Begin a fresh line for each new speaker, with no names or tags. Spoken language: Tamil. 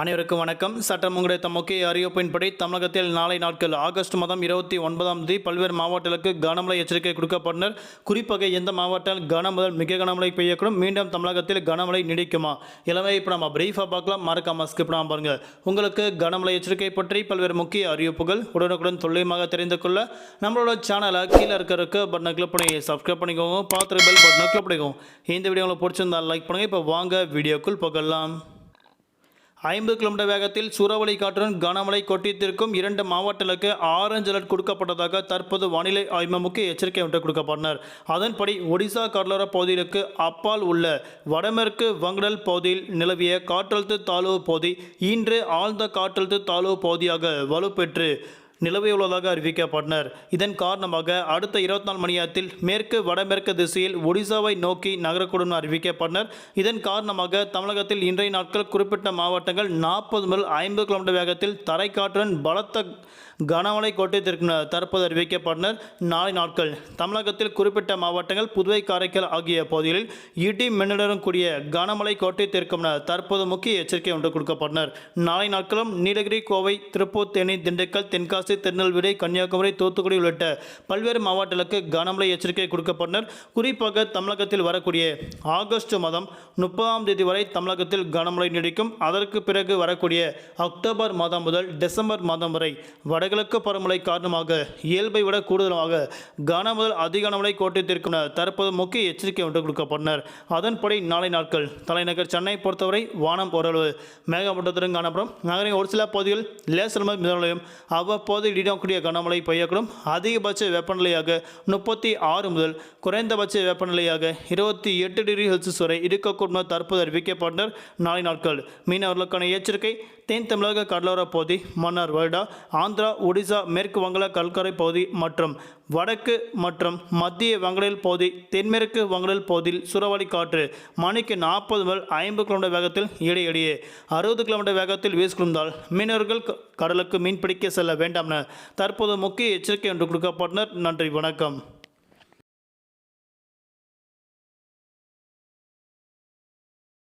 அனைவருக்கும் வணக்கம். சட்டம் உங்களுடைய முக்கிய அறிவிப்பின்படி தமிழகத்தில் நாளை நாட்கள் ஆகஸ்ட் மாதம் இருபத்தி ஒன்பதாம் தேதி பல்வேறு மாவட்டங்களுக்கு கனமழை எச்சரிக்கை கொடுக்கப்பட்டனர். குறிப்பாக எந்த மாவட்டம் கன முதல் மிக கனமழை பெய்யக்கூடும். மீண்டும் தமிழகத்தில் கனமழை நீடிக்குமா? இளமை இப்போ நம்ம பிரீஃபாக பார்க்கலாம். மறக்காம ஸ்கிப் பண்ணாம பாருங்க. உங்களுக்கு கனமழை எச்சரிக்கை பற்றி பல்வேறு முக்கிய அறிவிப்புகள் உடனுக்குடன் துல்லியமாக தெரிந்து கொள்ள நம்மளோட சேனலை கீழே இருக்கிறதுக்கு பட்டனை கிளிக் பண்ணி சப்ஸ்கிரைப் பண்ணிக்கோங்க. பார்த்துட்டு பெல் பட்டனை கிளிக் பண்ணிக்கோங்க. இந்த வீடியோ உங்களுக்கு பிடிச்சிருந்தா லைக் பண்ணுங்கள் இப்போ வாங்க வீடியோக்குள் போகலாம். ஐம்பது கிலோமீட்டர் வேகத்தில் சூறாவளி காற்றுடன் கனமழை கொட்டித்திருக்கும் இரண்டு மாவட்டங்களுக்கு ஆரஞ்சு அலர்ட் கொடுக்கப்பட்டதாக தற்போது வானிலை ஆய்வு முக்கிய எச்சரிக்கை ஒன்று கொடுக்கப்பட்டனர் அதன்படி ஒடிசா கடலோர பகுதிகளுக்கு அப்பால் உள்ள வடமேற்கு வங்கடல் பகுதியில் நிலவிய காற்றழுத்த தாழ்வு பகுதி இன்று ஆழ்ந்த காற்றழுத்த தாழ்வு பகுதியாக வலுப்பெற்று நிலவியுள்ளதாக அறிவிக்கப்பட்டனர். இதன் காரணமாக அடுத்த இருபத்தி நாலு மணி நேரத்தில் மேற்கு வடமேற்கு திசையில் ஒடிசாவை நோக்கி நகரக்கூடும் அறிவிக்கப்பட்டனர். இதன் காரணமாக தமிழகத்தில் இன்றைய நாட்கள் குறிப்பிட்ட மாவட்டங்கள் நாற்பது முதல் ஐம்பது கிலோமீட்டர் வேகத்தில் தரைக்காற்றுடன் பலத்த கனமழை கொட்டித்திருக்கும் தற்போது அறிவிக்கப்பட்டனர். நாளை நாட்கள் தமிழகத்தில் குறிப்பிட்ட மாவட்டங்கள் புதுவை காரைக்கால் ஆகிய பகுதிகளில் இடி மின்னலுடன் கூடிய கனமழை கொட்டித்திருக்கும் தற்போது முக்கிய எச்சரிக்கை ஒன்று கொடுக்கப்பட்டனர். நாளை நாட்களும் நீலகிரி கோவை திருப்பூர் தேனி திண்டுக்கல் தென்காசி திருநெல்வேலி கன்னியாகுமரி தூத்துக்குடி உள்ளிட்ட பல்வேறு மாவட்டங்களுக்கு கனமழை எச்சரிக்கை கொடுக்கப்பட்டனர். குறிப்பாக தமிழகத்தில் வரக்கூடிய ஆகஸ்ட் மாதம் முப்பதாம் தேதி வரை தமிழகத்தில் கனமழை நீடிக்கும். அதற்கு பிறகு வரக்கூடிய அக்டோபர் மாதம் முதல் டிசம்பர் மாதம் வரை வடகிழக்கு பருவமழை காரணமாக இயல்பை விட கூடுதலாக கன முதல் அதிக கனமழை கோட்டத்திற்கும் தற்போது முக்கிய எச்சரிக்கை ஒன்று கொடுக்கப்பட்டனர். அதன்படி நாளை நாட்கள் தலைநகர் சென்னை பொறுத்தவரை வானம் ஓரளவு மேகமூட்டத்துடன் காணப்படும். நகரின் ஒரு சில பகுதிகள் லேசர் மிதமலையும் அவ்வப்போது இடிடக்கூடிய கனமழை பெய்யக்கூடும். அதிகபட்ச வெப்பநிலையாக முப்பத்தி ஆறு முதல் குறைந்தபட்ச வெப்பநிலையாக இருபத்தி எட்டு டிகிரி செல்சியஸ் வரை இருக்கக்கூடும் தற்போது அறிவிக்கப்பட்டனர். நாளை நாட்கள் மீனவர்களுக்கான எச்சரிக்கை. தென் தமிழக கடலோர பகுதி மன்னார் வருடா ஆந்திரா ஒடிசா மேற்கு வங்கள கல்கரை பகுதி மற்றும் வடக்கு மற்றும் மத்திய வங்கடல் பகுதி தென்மேற்கு வங்கடல் பகுதியில் சூறாவளி காற்று மணிக்கு நாற்பது முதல் ஐம்பது கிலோமீட்டர் வேகத்தில் இடையிடையே அறுபது கிலோமீட்டர் வேகத்தில் வீசிக்கொண்டால் மீனவர்கள் கடலுக்கு கடலுக்கு மீன்பிடிக்க செல்ல வேண்டாம். என தற்போது முக்கிய எச்சரிக்கை ஒன்று கொடுக்கப்பட்டனர். நன்றி வணக்கம்.